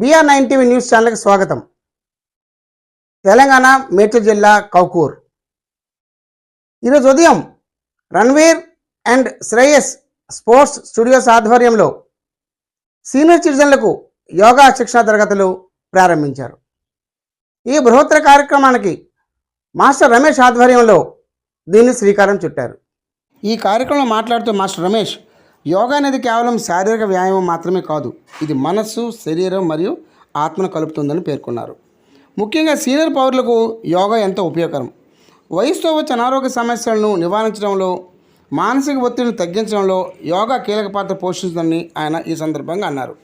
BR nine TV news ఛానల్కి స్వాగతం. తెలంగాణ మేడ్చల్ జిల్లా కౌకూర్. ఈరోజు ఉదయం Ranveer and Shreyas sports studios ఆధ్వర్యంలో సీనియర్ సిటిజన్లకు యోగా శిక్షణ తరగతులు ప్రారంభించారు. ఈ బృహత్తర కార్యక్రమానికి మాస్టర్ రమేష్ ఆధ్వర్యంలో దీన్ని శ్రీకారం చుట్టారు. ఈ కార్యక్రమంలో మాట్లాడుతూ మాస్టర్ రమేష్ యోగా అనేది కేవలం శారీరక వ్యాయామం మాత్రమే కాదు ఇది మనస్సు శరీరం మరియు ఆత్మను కలుపుతుందని పేర్కొన్నారు. ముఖ్యంగా సీనియర్ పౌరులకు యోగా ఎంతో ఉపయోగకరం. వయసుతో వచ్చే అనారోగ్య సమస్యలను నివారించడంలో మానసిక ఒత్తిడిని తగ్గించడంలో యోగా కీలక పాత్ర పోషిస్తుందని ఆయన ఈ సందర్భంగా అన్నారు.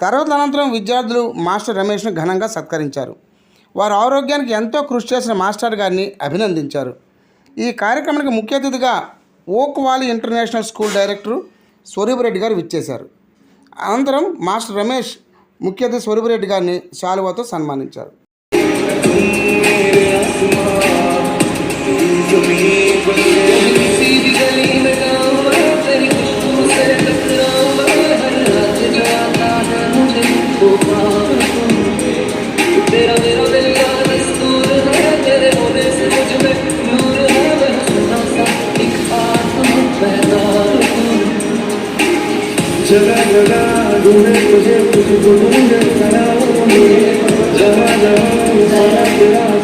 తర్వాత అనంతరం విద్యార్థులు మాస్టర్ రమేష్ను ఘనంగా సత్కరించారు. వారు ఆరోగ్యానికి ఎంతో కృషి చేసిన మాస్టర్ గారిని అభినందించారు. ఈ కార్యక్రమానికి ముఖ్య అతిథిగా oak valley international school director Swarupareddy గారు విచ్చేశారు అనంతరం మాస్టర్ రమేష్ ముఖ్య అతిథి స్వరూపరెడ్డి గారిని శాలువాతో సన్మానించారు तेरा मेरा जगह जगह ढूंढे तुझे तुझको ढूंढे सलामों में जहाँ जहाँ सारा तेरा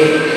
तेरा